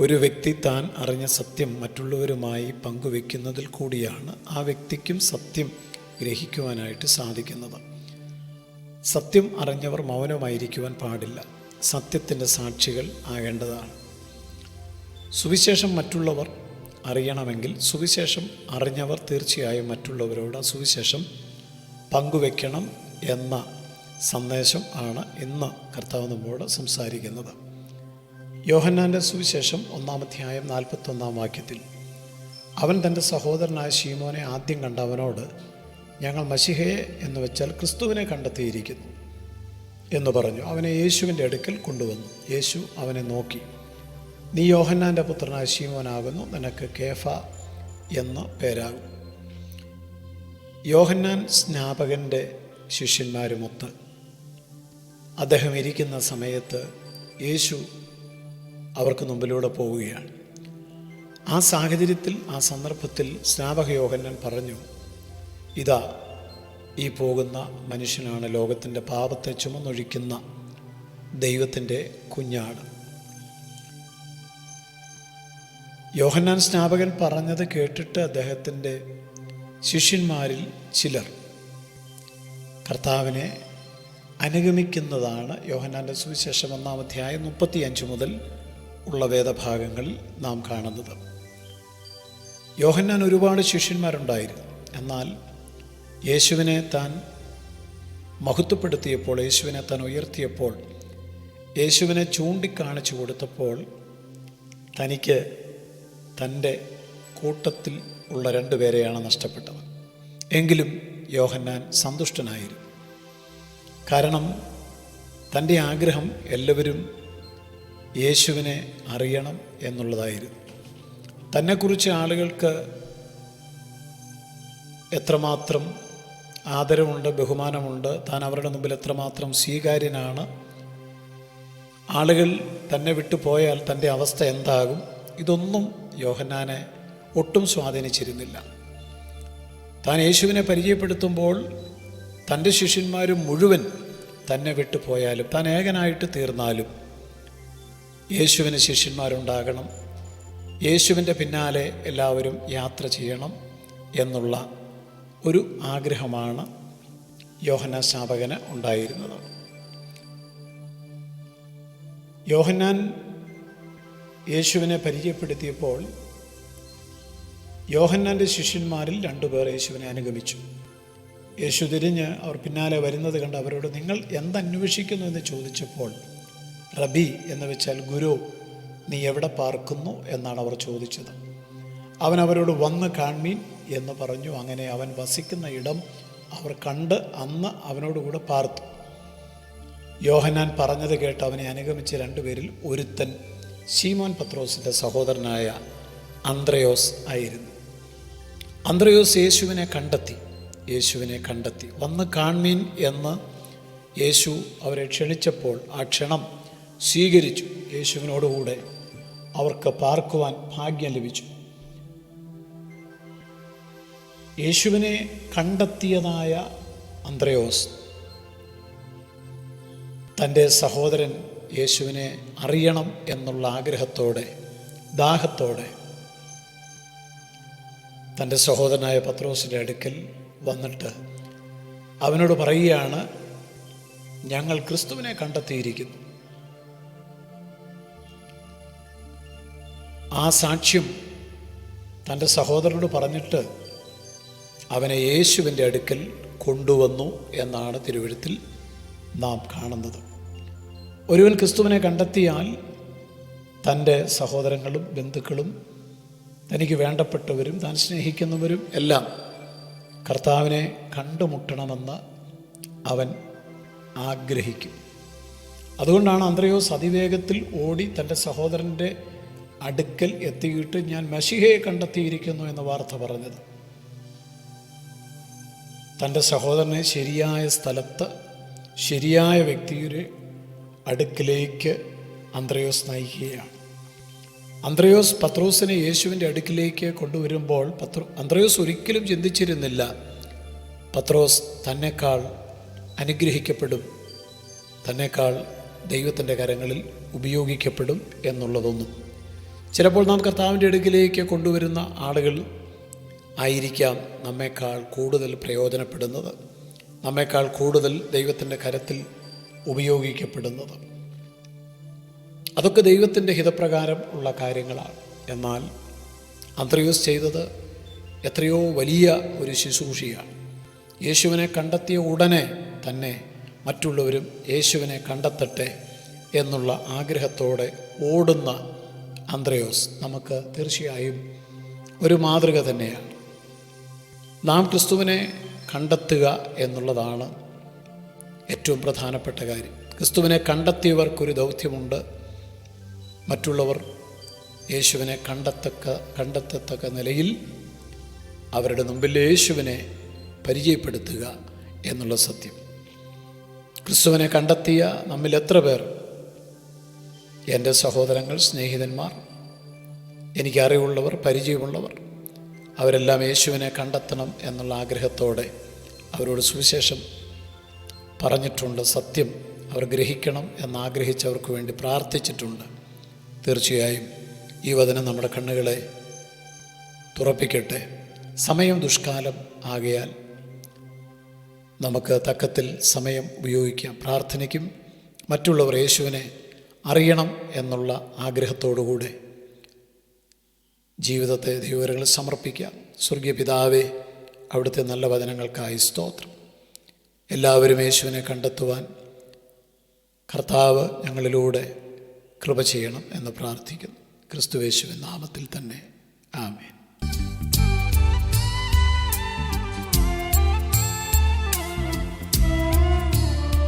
ഒരു വ്യക്തി താൻ അറിഞ്ഞ സത്യം മറ്റുള്ളവരുമായി പങ്കുവെക്കുന്നതിൽ കൂടിയാണ് ആ വ്യക്തിക്കും സത്യം ഗ്രഹിക്കുവാനായിട്ട് സാധിക്കുന്നത്. സത്യം അറിഞ്ഞവർ മൗനമായിരിക്കുവാൻ പാടില്ല. സത്യത്തിന്റെ സാക്ഷികൾ ആകേണ്ടതാണ്. സുവിശേഷം മറ്റുള്ളവർ അറിയണമെങ്കിൽ സുവിശേഷം അറിഞ്ഞവർ തീർച്ചയായും മറ്റുള്ളവരോട് സുവിശേഷം പങ്കുവെക്കണം എന്ന സന്ദേശം ആണ് ഇന്ന് കർത്താവ് നമ്മോട് സംസാരിക്കുന്നത്. യോഹന്നാന്റെ സുവിശേഷം ഒന്നാമധ്യായം നാൽപ്പത്തൊന്നാം വാക്യത്തിൽ. അവൻ തന്റെ സഹോദരനായ ശീമോനെ ആദ്യം കണ്ട അവനോട് ഞങ്ങൾ മഷിഹയെ എന്ന് വെച്ചാൽ ക്രിസ്തുവിനെ കണ്ടെത്തിയിരിക്കുന്നു എന്ന് പറഞ്ഞു. അവനെ യേശുവിന്റെ അടുക്കൽ കൊണ്ടുവന്നു. യേശു അവനെ നോക്കി നീ യോഹന്നാന്റെ പുത്രനായ ശീമോനാകുന്നു നിനക്ക് കേഫ എന്ന് പേരാകും. യോഹന്നാൻ സ്നാപകന്റെ ശിഷ്യന്മാരുമൊത്ത് അദ്ദേഹം ഇരിക്കുന്ന സമയത്ത് യേശു അവർക്ക് മുമ്പിലൂടെ പോവുകയാണ്. ആ സാഹചര്യത്തിൽ ആ സന്ദർഭത്തിൽ സ്നാപക യോഹന്നാൻ പറഞ്ഞു ഇതാ ഈ പോകുന്ന മനുഷ്യനാണ് ലോകത്തിന്റെ പാപത്തെ ചുമന്നൊഴിക്കുന്ന ദൈവത്തിന്റെ കുഞ്ഞാട് യോഹന്നാൻ സ്നാപകൻ പറഞ്ഞത് കേട്ടിട്ട് അദ്ദേഹത്തിന്റെ ശിഷ്യന്മാരിൽ ചിലർ കർത്താവിനെ അനുഗമിക്കുന്നതാണ് യോഹന്നാന്റെ സുവിശേഷം ഒന്നാം അധ്യായം മുപ്പത്തിയഞ്ച് മുതൽ ഉള്ള വേദഭാഗങ്ങളിൽ നാം കാണുന്നത്. യോഹന്നാൻ ഒരുപാട് ശിഷ്യന്മാരുണ്ടായിരുന്നു. എന്നാൽ യേശുവിനെ താൻ മഹത്വപ്പെടുത്തിയപ്പോൾ യേശുവിനെ താൻ ഉയർത്തിയപ്പോൾ യേശുവിനെ ചൂണ്ടിക്കാണിച്ചു കൊടുത്തപ്പോൾ തനിക്ക് തന്റെ കൂട്ടത്തിൽ ഉള്ള രണ്ടുപേരെയാണ് നഷ്ടപ്പെട്ടത്. എങ്കിലും യോഹന്നാൻ സന്തുഷ്ടനായിരുന്നു. കാരണം തന്റെ ആഗ്രഹം എല്ലാവരും യേശുവിനെ അറിയണം എന്നുള്ളതായിരുന്നു. തന്നെക്കുറിച്ച് ആളുകൾക്ക് എത്രമാത്രം ആദരവുണ്ട് ബഹുമാനമുണ്ട് താൻ അവരുടെ മുമ്പിൽ എത്രമാത്രം സ്വീകാര്യനാണ് ആളുകൾ തന്നെ വിട്ടു പോയാൽ തന്റെ അവസ്ഥ എന്താകും ഇതൊന്നും യോഹന്നാനെ ഒട്ടും സ്വാധീനിച്ചിരുന്നില്ല. താൻ യേശുവിനെ പരിചയപ്പെടുത്തുമ്പോൾ തന്റെ ശിഷ്യന്മാരും മുഴുവൻ തന്നെ വിട്ടുപോയാലും താൻ ഏകനായിട്ട് തീർന്നാലും യേശുവിന് ശിഷ്യന്മാരുണ്ടാകണം. യേശുവിന്റെ പിന്നാലെ എല്ലാവരും യാത്ര ചെയ്യണം എന്നുള്ള ഒരു ആഗ്രഹമാണ് യോഹന്നാൻ സ്നാപകന് ഉണ്ടായിരുന്നത്. യോഹന്നാൻ യേശുവിനെ പരിചയപ്പെടുത്തിയപ്പോൾ യോഹന്നാന്റെ ശിഷ്യന്മാരിൽ രണ്ടുപേർ യേശുവിനെ അനുഗമിച്ചു. യേശു തിരിഞ്ഞ് അവർ പിന്നാലെ വരുന്നത് കണ്ട് അവരോട് നിങ്ങൾ എന്തന്വേഷിക്കുന്നു എന്ന് ചോദിച്ചപ്പോൾ റബി എന്ന് വെച്ചാൽ ഗുരു നീ എവിടെ പാർക്കുന്നു എന്നാണ് അവർ ചോദിച്ചത്. അവൻ അവരോട് വന്ന് കാൺമീൻ എന്ന് പറഞ്ഞു. അങ്ങനെ അവൻ വസിക്കുന്ന ഇടം അവർ കണ്ട് അന്ന് അവനോടുകൂടെ പാർത്തു. യോഹനാൻ പറഞ്ഞത് കേട്ട് അവനെ അനുഗമിച്ച രണ്ടുപേരിൽ ഒരുത്തൻ ശീമോൻ പത്രോസിന്റെ സഹോദരനായ അന്ത്രയോസ് ആയിരുന്നു. അന്ത്രയോസ് യേശുവിനെ കണ്ടെത്തി യേശുവിനെ കണ്ടെത്തി. വന്ന് കാൺമീൻ എന്ന് യേശു അവരെ ക്ഷണിച്ചപ്പോൾ ആ ക്ഷണം സ്വീകരിച്ചു. യേശുവിനോടുകൂടെ അവർക്ക് പാർക്കുവാൻ ഭാഗ്യം ലഭിച്ചു. യേശുവിനെ കണ്ടെത്തിയതായ അന്ത്രയോസ് തന്റെ സഹോദരൻ യേശുവിനെ അറിയണം എന്നുള്ള ആഗ്രഹത്തോടെ ദാഹത്തോടെ തന്റെ സഹോദരനായ പത്രോസിന്റെ അടുക്കൽ വന്നിട്ട് അവനോട് പറയുകയാണ് ഞങ്ങൾ ക്രിസ്തുവിനെ കണ്ടെത്തിയിരിക്കുന്നു. ആ സാക്ഷ്യം തന്റെ സഹോദരനോട് പറഞ്ഞിട്ട് അവനെ യേശുവിന്റെ അടുക്കൽ കൊണ്ടുവന്നു എന്നാണ് തിരുവഴുത്തിൽ നാം കാണുന്നത്. ഒരുവൻ ക്രിസ്തുവിനെ കണ്ടെത്തിയാൽ തന്റെ സഹോദരങ്ങളും ബന്ധുക്കളും തനിക്ക് വേണ്ടപ്പെട്ടവരും താൻ സ്നേഹിക്കുന്നവരും എല്ലാം കർത്താവിനെ കണ്ടുമുട്ടണമെന്ന് അവൻ ആഗ്രഹിക്കും. അതുകൊണ്ടാണ് അന്ത്രയോസ് അതിവേഗത്തിൽ ഓടി തന്റെ സഹോദരന്റെ അടുക്കൽ എത്തിയിട്ട് ഞാൻ മഷിഹയെ കണ്ടെത്തിയിരിക്കുന്നു എന്ന വാർത്ത പറഞ്ഞത്. തന്റെ സഹോദരനെ ശരിയായ സ്ഥലത്ത് ശരിയായ വ്യക്തിയുടെ അടുക്കിലേക്ക് അന്ത്രയോസ് നയിക്കുകയാണ്. അന്ത്രയോസ് പത്രോസിനെ യേശുവിന്റെ അടുക്കിലേക്ക് കൊണ്ടുവരുമ്പോൾ പത്ര അന്ത്രയോസ് ഒരിക്കലും ചിന്തിച്ചിരുന്നില്ല പത്രോസ് തന്നെക്കാൾ അനുഗ്രഹിക്കപ്പെടും തന്നെക്കാൾ ദൈവത്തിന്റെ കരങ്ങളിൽ ഉപയോഗിക്കപ്പെടും എന്നുള്ളതൊന്നും. ചിലപ്പോൾ നാം കർത്താവിന്റെ അടുക്കിലേക്ക് കൊണ്ടുവരുന്ന ആളുകൾ ആയിരിക്കാം നമ്മേക്കാൾ കൂടുതൽ പ്രയോജനപ്പെടുന്നത് നമ്മേക്കാൾ കൂടുതൽ ദൈവത്തിന്റെ കരത്തിൽ ഉപയോഗിക്കപ്പെടുന്നത്. അതൊക്കെ ദൈവത്തിന്റെ ഹിതപ്രകാരം ഉള്ള കാര്യങ്ങളാണ്. എന്നാൽ അന്ത്രയോസ് ചെയ്തത് എത്രയോ വലിയ ഒരു ശുശ്രൂഷയാണ്. യേശുവിനെ കണ്ടെത്തിയ ഉടനെ തന്നെ മറ്റുള്ളവരും യേശുവിനെ കണ്ടെത്തട്ടെ എന്നുള്ള ആഗ്രഹത്തോടെ ഓടുന്ന അന്ത്രയോസ് നമുക്ക് തീർച്ചയായും ഒരു മാതൃക തന്നെയാണ്. നാം ക്രിസ്തുവിനെ കണ്ടെത്തുക എന്നുള്ളതാണ് ഏറ്റവും പ്രധാനപ്പെട്ട കാര്യം. ക്രിസ്തുവിനെ കണ്ടെത്തിയവർക്കൊരു ദൗത്യമുണ്ട്. മറ്റുള്ളവർ യേശുവിനെ കണ്ടെത്തക്ക കണ്ടെത്തത്തക്ക നിലയിൽ അവരുടെ മുമ്പിൽ യേശുവിനെ പരിചയപ്പെടുത്തുക എന്നുള്ള സത്യം. ക്രിസ്തുവിനെ കണ്ടെത്തിയ നമ്മിൽ എത്ര പേർ എന്റെ സഹോദരങ്ങൾ സ്നേഹിതന്മാർ എനിക്കറിവുള്ളവർ പരിചയമുള്ളവർ അവരെല്ലാം യേശുവിനെ കണ്ടെത്തണം എന്നുള്ള ആഗ്രഹത്തോടെ അവരോട് സുവിശേഷം പറഞ്ഞിട്ടുണ്ട്. സത്യം അവർ ഗ്രഹിക്കണം എന്നാഗ്രഹിച്ചവർക്ക് വേണ്ടി പ്രാർത്ഥിച്ചിട്ടുണ്ട്. തീർച്ചയായും ഈ വചനം നമ്മുടെ കണ്ണുകളെ തുറപ്പിക്കട്ടെ. സമയം ദുഷ്കാലം ആകയാൽ നമുക്ക് തക്കത്തിൽ സമയം ഉപയോഗിക്കാം. പ്രാർത്ഥനയ്ക്കും മറ്റുള്ളവർ യേശുവിനെ അറിയണം എന്നുള്ള ആഗ്രഹത്തോടുകൂടെ ജീവിതത്തെ ദൈവരങ്ങൾ സമർപ്പിക്കുക. സ്വർഗീയ പിതാവേ അവിടുത്തെ നല്ല വചനങ്ങൾക്കായി സ്തോത്രം. എല്ലാവരും യേശുവിനെ കണ്ടെത്തുവാൻ കർത്താവ് ഞങ്ങളിലൂടെ കൃപ ചെയ്യണം എന്ന് പ്രാർത്ഥിക്കുന്നു. ക്രിസ്തുവേശുവിൻ നാമത്തിൽ തന്നെ. ആമേൻ.